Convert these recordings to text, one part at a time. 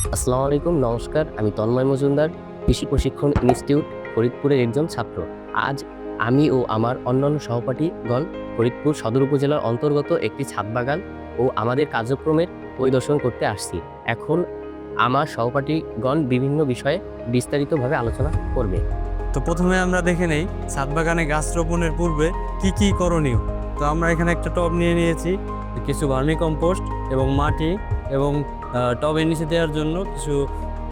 আসসালামু আলাইকুম, নমস্কার। আমি তন্ময় মজুমদার, কৃষি প্রশিক্ষণ ইনস্টিটিউট, ফরিদপুরের একজন ছাত্র। আজ আমি ও আমার অন্যান্য সহপাঠীগণ ফরিদপুর সদর উপজেলার অন্তর্গত একটি ছাদ বাগান ও আমাদের কার্যক্রমের পরিদর্শন করতে আসছি। এখন আমার সহপাঠীগণ বিভিন্ন বিষয়ে বিস্তারিতভাবে আলোচনা করবে। তো প্রথমে আমরা দেখে নেই, ছাদ বাগানে গাছ রোপণের পূর্বে কি কি করণীয়? তো আমরা এখানে একটা টব নিয়ে নিয়েছি, কিছু ভার্মি কম্পোস্ট এবং মাটি এবং টবের নিচে দেওয়ার জন্য কিছু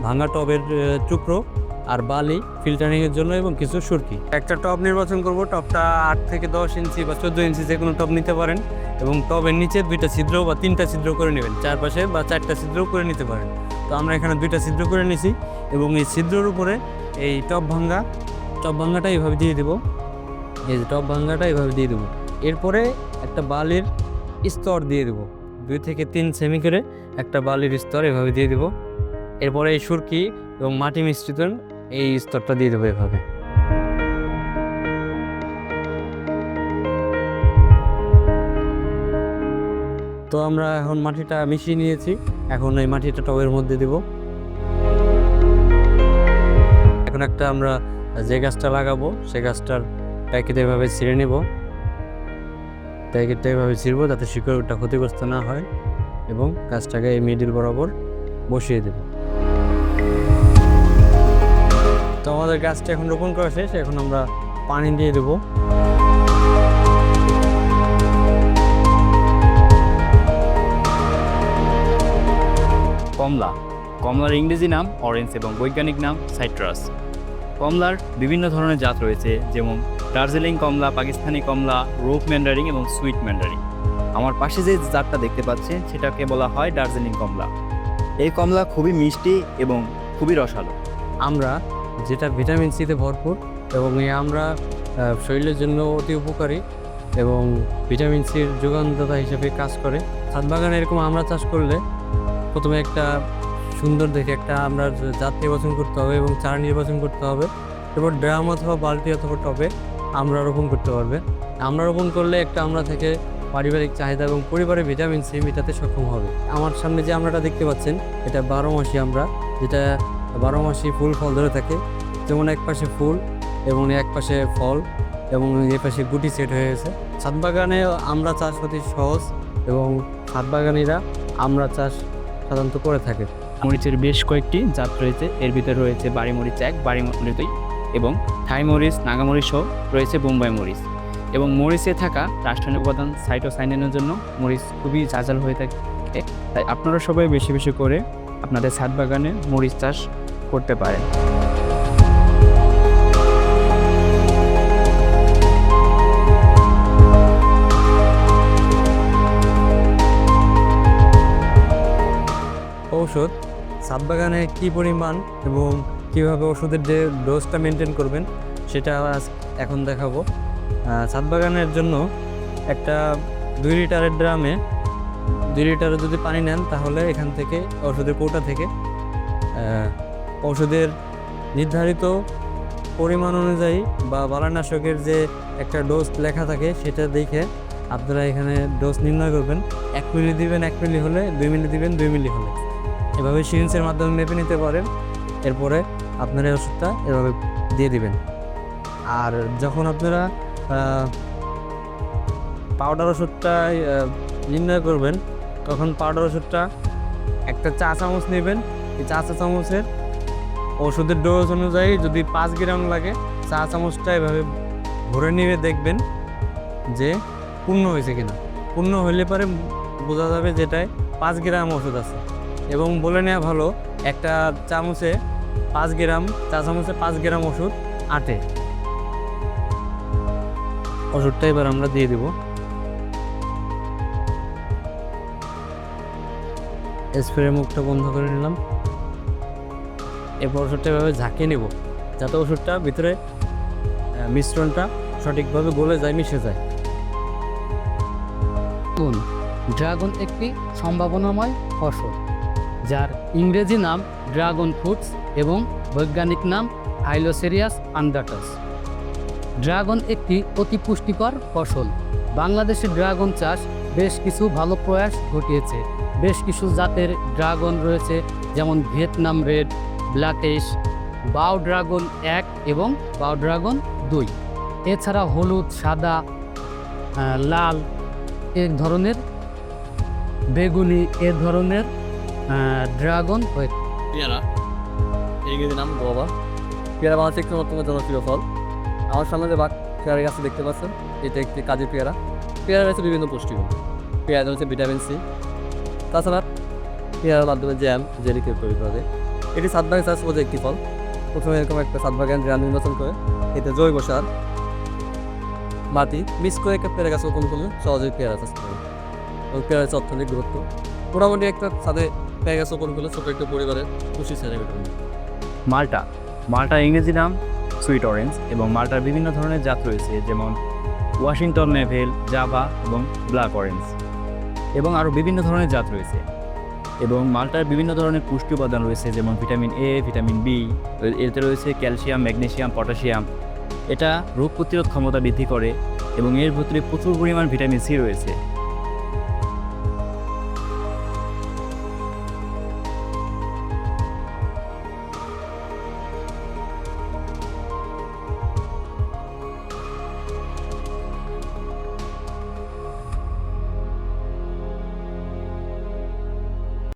ভাঙা টবের টুকরো আর বালি ফিল্টারিং এর জন্য এবং কিছু সুরকি। একটা টব নির্বাচন করব, টবটা আট থেকে দশ ইঞ্চি বা চোদ্দ ইঞ্চি যে কোনো টব নিতে পারেন এবং টবের নিচে দুইটা ছিদ্র বা তিনটা ছিদ্র করে নেবেন, চারপাশে বা চারটা ছিদ্র করে নিতে পারেন। তো আমরা এখানে দুইটা ছিদ্র করে নিছি এবং এই ছিদ্রর উপরে এই টব ভাঙ্গা টপ ভাঙ্গাটা এইভাবে দিয়ে দেবো। এই টপ ভাঙ্গাটা এইভাবে দিয়ে দেবো। এরপরে একটা বালির স্তর দিয়ে দেবো। দুই থেকে তিন সেমি করে একটা বালির স্তর এভাবে দিয়ে দেবো। এরপরে এই সুরকি এবং মাটি মিশ্রিত এই স্তরটা দিয়ে দেবো এভাবে। তো আমরা এখন মাটিটা মিশিয়ে নিয়েছি। এখন এই মাটিটা টবের মধ্যে দেব। এখন একটা আমরা যে গাছটা লাগাবো, সে গাছটার প্যাকেট এভাবে ছিঁড়ে নেব। প্যাকেটটা এভাবে ছিঁড়বো যাতে শিকড়টা ক্ষতিগ্রস্ত না হয়। এবং গাছটাকে এই মিডিল বরাবর বসিয়ে দেব। তো আমাদের গাছটা এখন রোপণ করা শেষ, এখন আমরা পানি দিয়ে দেবো। কমলা, কমলার ইংরেজি নাম অরেঞ্জ এবং বৈজ্ঞানিক নাম সাইট্রাস কমলার বিভিন্ন ধরনের জাত রয়েছে, যেমন দার্জিলিং কমলা, পাকিস্তানি কমলা রোপ ম্যান্ডারিং এবং সুইট ম্যান্ডারিং আমার পাশে যে জাতটা দেখতে পাচ্ছেন, সেটাকে বলা হয় দার্জিলিং কমলা। এই কমলা খুবই মিষ্টি এবং খুবই রসালো। আমরা যেটা ভিটামিন সিতে ভরপুর এবং এই আমরা শরীরের জন্য অতি উপকারী এবং ভিটামিন সির যোগানদাতা হিসেবে কাজ করে। ছাদ বাগানে এরকম আমরা চাষ করলে প্রথমে একটা সুন্দর দেখে একটা আমরা জাত নির্বাচন করতে হবে এবং চারা নির্বাচন করতে হবে। এরপর ড্রাম অথবা বালতি অথবা টবে আমরা রোপণ করতে পারবে। আমরা রোপণ করলে একটা আমরা থেকে পারিবারিক চাহিদা এবং পরিবারের ভিটামিন সি মেটাতে সক্ষম হবে। আমার সামনে যে আমরাটা দেখতে পাচ্ছেন, এটা বারো মাসি আমরা, যেটা বারো মাসই ফুল ফল ধরে থাকে। যেমন এক পাশে ফুল এবং এক পাশে ফল এবং এ পাশে গুটি সেট হয়ে গেছে। ছাদ বাগানে আমরা চাষ অতি সহজ এবং ছাদ বাগানিরা আমরা চাষ সাধারণত করে থাকে। মরিচের বেশ কয়েকটি জাত রয়েছে। এর ভিতরে রয়েছে বাড়ি মরিচ এক, বাড়ি মরিচ দুই এবং থাই মরিচ নাগামরিচ সহ রয়েছে বোম্বাই মরিচ। এবং মরিচে থাকা রাসায়নিক উপাদান সাইটোসাইনের জন্য মরিচ খুবই জাজাল হয়ে থাকে। তাই আপনারা সবাই বেশি বেশি করে আপনাদের ছাদ বাগানে মরিচ চাষ করতে পারেন। ঔষধ, ছাদ বাগানে কী পরিমাণ এবং কীভাবে ওষুধের যে ডোজটা মেনটেন করবেন, সেটা এখন দেখাবো। ছাদ বাগানের জন্য একটা দুই লিটারের ড্রামে দুই লিটারে যদি পানি নেন, তাহলে এখান থেকে ওষুধের কৌটা থেকে ওষুধের নির্ধারিত পরিমাণ অনুযায়ী বা বালানাশকের যে একটা ডোজ লেখা থাকে, সেটা দেখে আপনারা এখানে ডোজ নির্ণয় করবেন। এক মিলি দিবেন এক মিলি হলে, দুই মিলি দিবেন দুই মিলি হলে। এভাবে সিরিঞ্জের মাধ্যমে মেপে নিতে পারেন। এরপরে আপনারা ওষুধটা এভাবে দিয়ে দিবেন। আর যখন আপনারা পাউডার ওষুধটা নির্ণয় করবেন। তখন পাউডার ওষুধটা, একটা চা চামচ নেবেন। এই চা চা চামচের ওষুধের ডোজ অনুযায়ী যদি পাঁচ গ্রাম লাগে, চা চামচটা এভাবে ভরে নিয়ে দেখবেন যে পূর্ণ হয়েছে কিনা। পূর্ণ হইলে পরে বোঝা যাবে যেটায় পাঁচ গ্রাম ওষুধ আছে। এবং বলে নেওয়া ভালো, একটা চামচে পাঁচ গ্রাম, চা চামচে পাঁচ গ্রাম ওষুধ আটে। ওষুধটা এবার আমরা দিয়ে দেব। স্প্রে মুখটা বন্ধ করে নিলাম। এরপর ওষুধটা এভাবে ঝাঁকিয়ে নেব, যাতে ওষুধটা ভিতরে মিশ্রণটা সঠিকভাবে গলে যায়, মিশে যায়। ড্রাগন একটি সম্ভাবনাময় ফসল, যার ইংরেজি নাম ড্রাগন ফ্রুটস এবং বৈজ্ঞানিক নাম হাইলোসেরিয়াস আন্ডাটাস। ড্রাগন একটি অতি পুষ্টিকর ফসল। বাংলাদেশে ড্রাগন চাষ বেশ কিছু ভালো প্রয়াস ঘটিয়েছে। বেশ কিছু জাতের ড্রাগন রয়েছে, যেমন ভিয়েতনাম রেড, ব্ল্যাকেশ বাও ড্রাগন এক এবং বাও ড্রাগন দুই। এছাড়া হলুদ, সাদা লাল এক ধরনের, বেগুনি এ ধরনের ড্রাগন হয়ে পেয়ারা। ইংরেজি নাম গোবা পেয়ারা বাংলাদেশের একটি অন্যতম জনপ্রিয় ফল। আমার সামনে যে পেয়ারা গাছ দেখতে পাচ্ছেন, এটা একটি কাজের পেয়ারা। পেয়ারা রয়েছে বিভিন্ন পুষ্টিগুণ। পেয়ারা রয়েছে ভিটামিন সি। তাছাড়া পেয়ারার মাধ্যমে জ্যাম জেলিকে তৈরি করা। এটি সাতবাগান চাষ বোঝে একটি ফল, প্রথমে এরকম একটা সাতবাগান ড্রাম নির্বাচন করে। এতে জৈব সার, মাটি, মিক্স করে একটা পেয়ারা গাছ রোপণ করলে সহজেই পেয়ারা চাষ করে এবং পেয়ারা হচ্ছে অর্থনৈতিক গুরুত্ব। মোটামুটি একটা ছাদে পেয়ারা গাছ রোপণ করলে ছোট একটা পরিবারের খুশি ছেড়ে মাল্টা। মাল্টা ইংরেজি নাম সুইট অরেঞ্জ এবং মাল্টার বিভিন্ন ধরনের জাত রয়েছে, যেমন ওয়াশিংটন নেভেল, জাভা এবং ব্ল্যাক অরেঞ্জ এবং আরও বিভিন্ন ধরনের জাত রয়েছে। এবং মাল্টার বিভিন্ন ধরনের পুষ্টি উপাদান রয়েছে, যেমন ভিটামিন এ ভিটামিন বি এতে রয়েছে ক্যালসিয়াম, ম্যাগনেসিয়াম, পটাশিয়াম। এটা রোগ প্রতিরোধ ক্ষমতা বৃদ্ধি করে এবং এর ভিতরে প্রচুর পরিমাণ ভিটামিন সি রয়েছে।